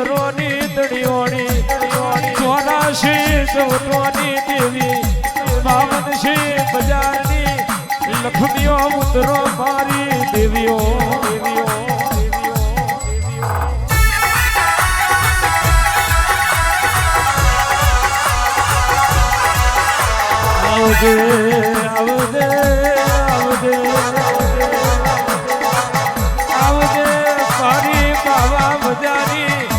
એસી ઉમરોની સોના ચોરાશી ચૌદવાની દેવી બાવનશી બજારની લખમીઓ ઉતરો મારી દેવીઓ દેવીઓ આવજે આવજે આવજે. આવજે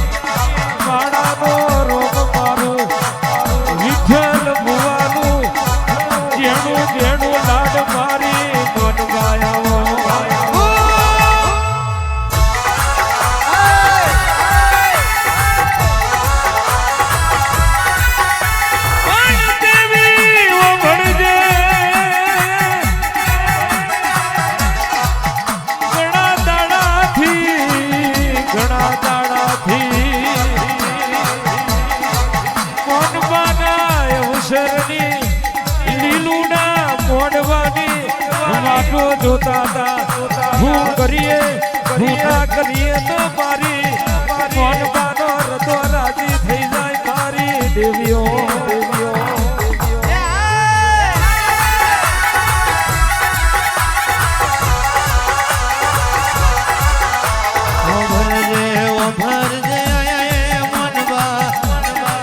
વાટો જોતા હતા. હું કરીએ ભૂલા કરીએ તો મારી મોનવાનો રતો રાજી થઈ જાય તારી દેવીઓ દેવીઓ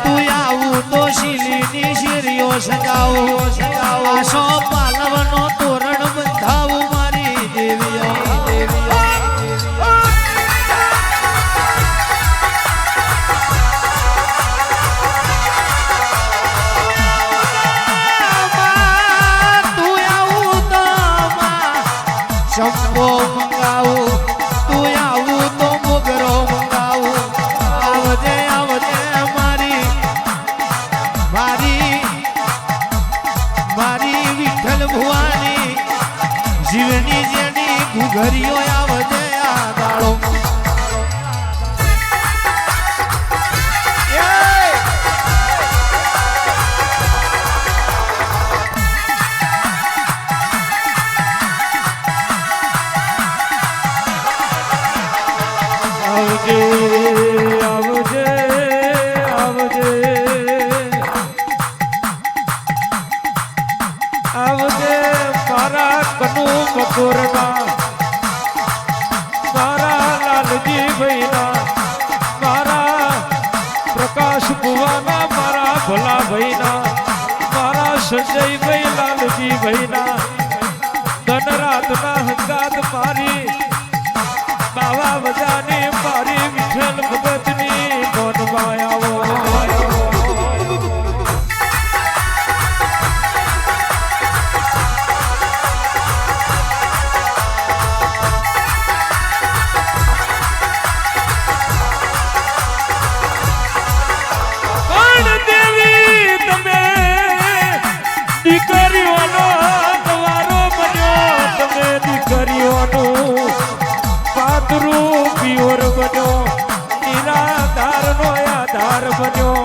તું તો સજાવું આશો પાલવનો બંધાવું મારી ભુવાના મારા ભલા ભાઈના, મારા સંજયભાઈ લાલજી ભાઈના. ધનરાતના હંગાત મારી, બાવા બજાની મારી વિઠ્ઠલ ભગતની મોન માયાવો આધાર બન્યો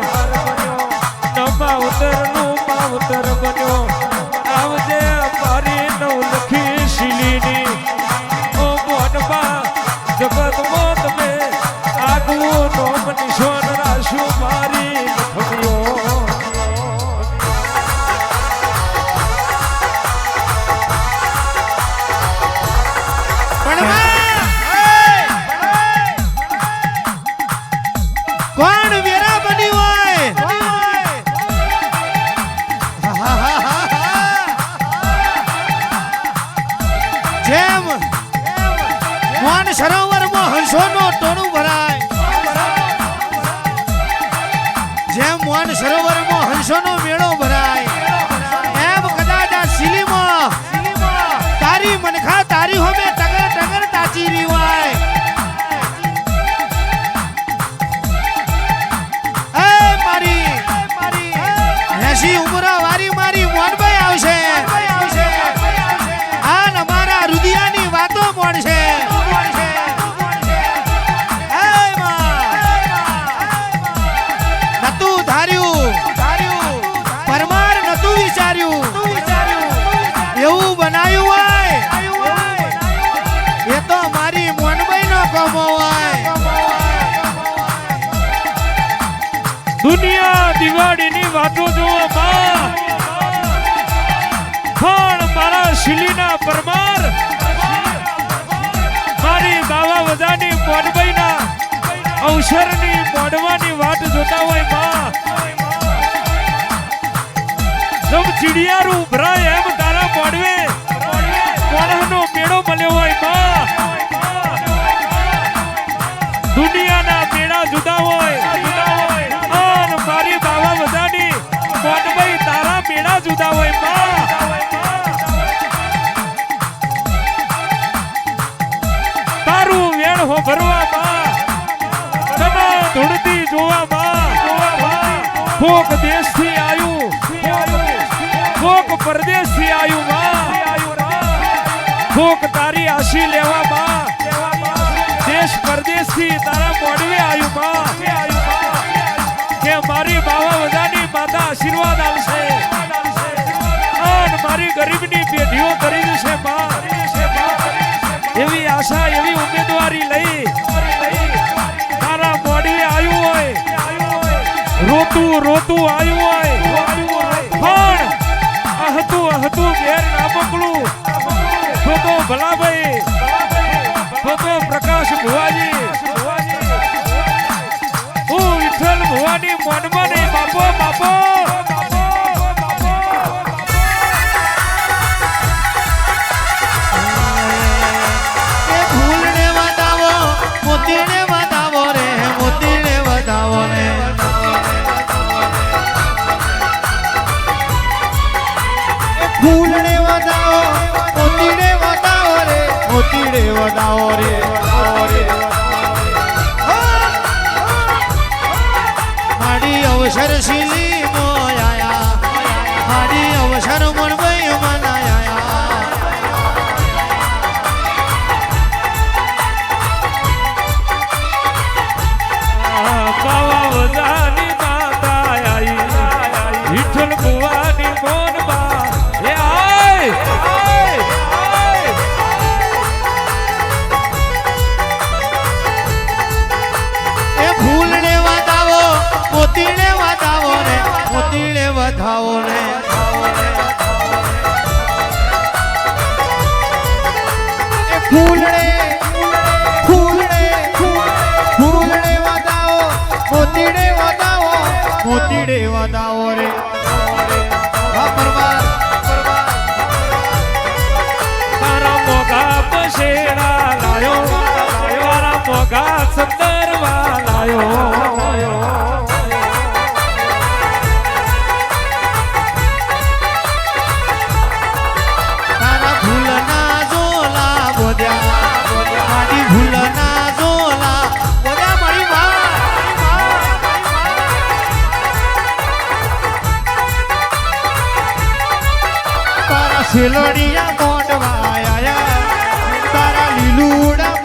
ન માવતરનું માવતર બન્યો સરોવરમાં નો મેળો ભરાય. એમ કદાચ આ શિલીમાં તારી મનખા તારી હોમે પરમાર. મારી બાવા વજાની મોડબાઈના અવસરની મોડવાની વાટ જોતા હોયમાં. જમ ચીડિયારું ભરાય એમ તારા મોડવે. મોણસનો મેળો મળ્યો હોયમાં. દુનિયાના મેળા જુદા હોય. અને મારી બાવા બધાની મોડબાઈ તારા મેળા જુદા હોયમાં. હો ભરવા માં ધૂળતી જોવા માં કોક દેશથી આવ્યું કોક પરદેશથી આવ્યું માં કોક તારી આશી લેવા માં દેશ પરદેશથી તારા મોડવે આવ્યું માં કે મારી બાવા બધાની માતા આશીર્વાદ આવશે મારી ગરીબની પેઢીઓ કરી દેશે માં એવી આશા ઉમેદવારી લઈ મારા મોડી આવ્યું હોય. રોતું રોતું આવ્યું હોય. પણ અહતું અહતું ઘેર ના મોકલું. તો તો ભલાભાઈ તો તો પ્રકાશ ભુવાજી. હું વિઠ્ઠલ ભુવાની મનમાં નહીં, બાપો બાપો. મારી અવસર સંદરવા લાયો તારા ભૂલના ઝોલા બોધ્યા. મારી ભૂલના આયા તારા લીલુડા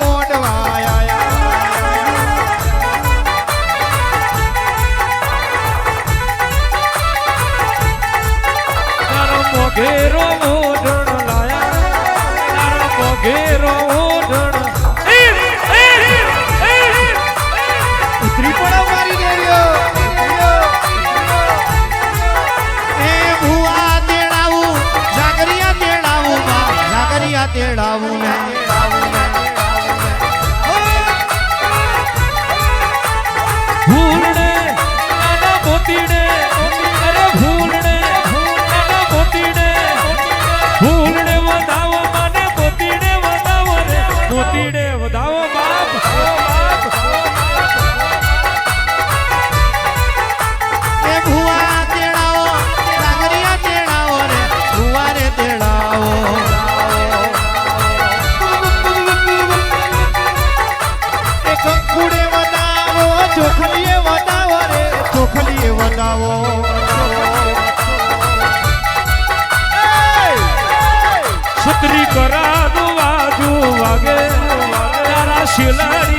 વાજુ વાગે તારા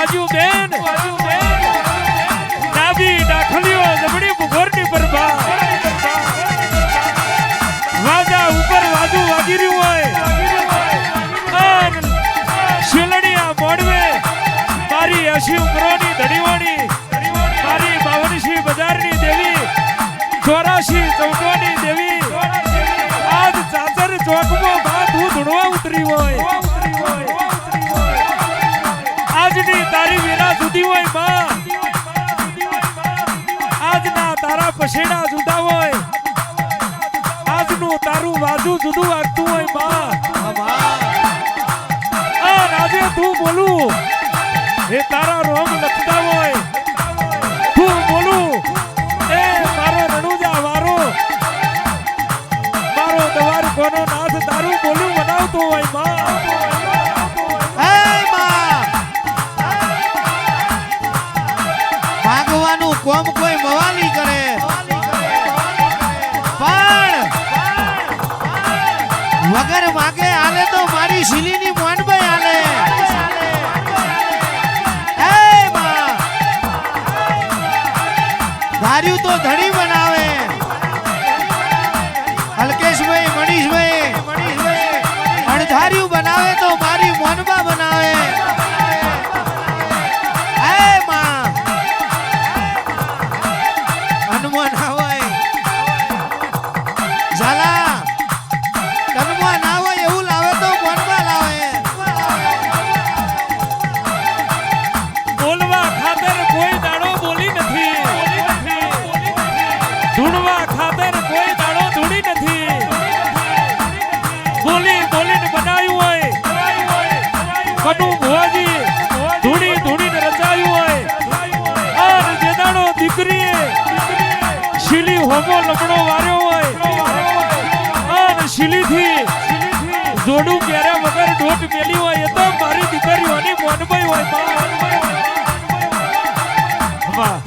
વાજુ બેન. ડાબી ડાખલીઓ જમણી ભૂગોરની પરભા વાજા ઉપર વાજુ વાગી રહ્યું હોય. અન શિલડિયા મોડવે મારી અશી ઉમરોની ધડીવાણી મારી બાવનશી બજારની દેવી, ચોરાશી ચૌદવાની દેવી. તારા જુદા હોય. આજનું તારું વાજુ જુદું વાગતું હોય, માં. રાજે તું બોલું. એ તારા રોમ લખતા હોય. તું બોલું. એ મારો રણુજા વારો. મારો દવાર કોનો નાથ તારું બોલું બનાવતો હોયમાં. ભાગવાનું કોમ કોઈ મારી શીલીની મોનભાઈ માં. ધાર્યું તો ધણી બનાવે. કનુ ભુવાજી ધૂણી ધૂણીને રચાયું હોય અને જે દાડો દીકરીએ શીલી હોમો લમણો વાર્યો હોય અને શીલીથી જોડું પહેર્યા વગર ડોટ મેલી હોય દીકરીઓની મોનભાઈ હોય. વાહ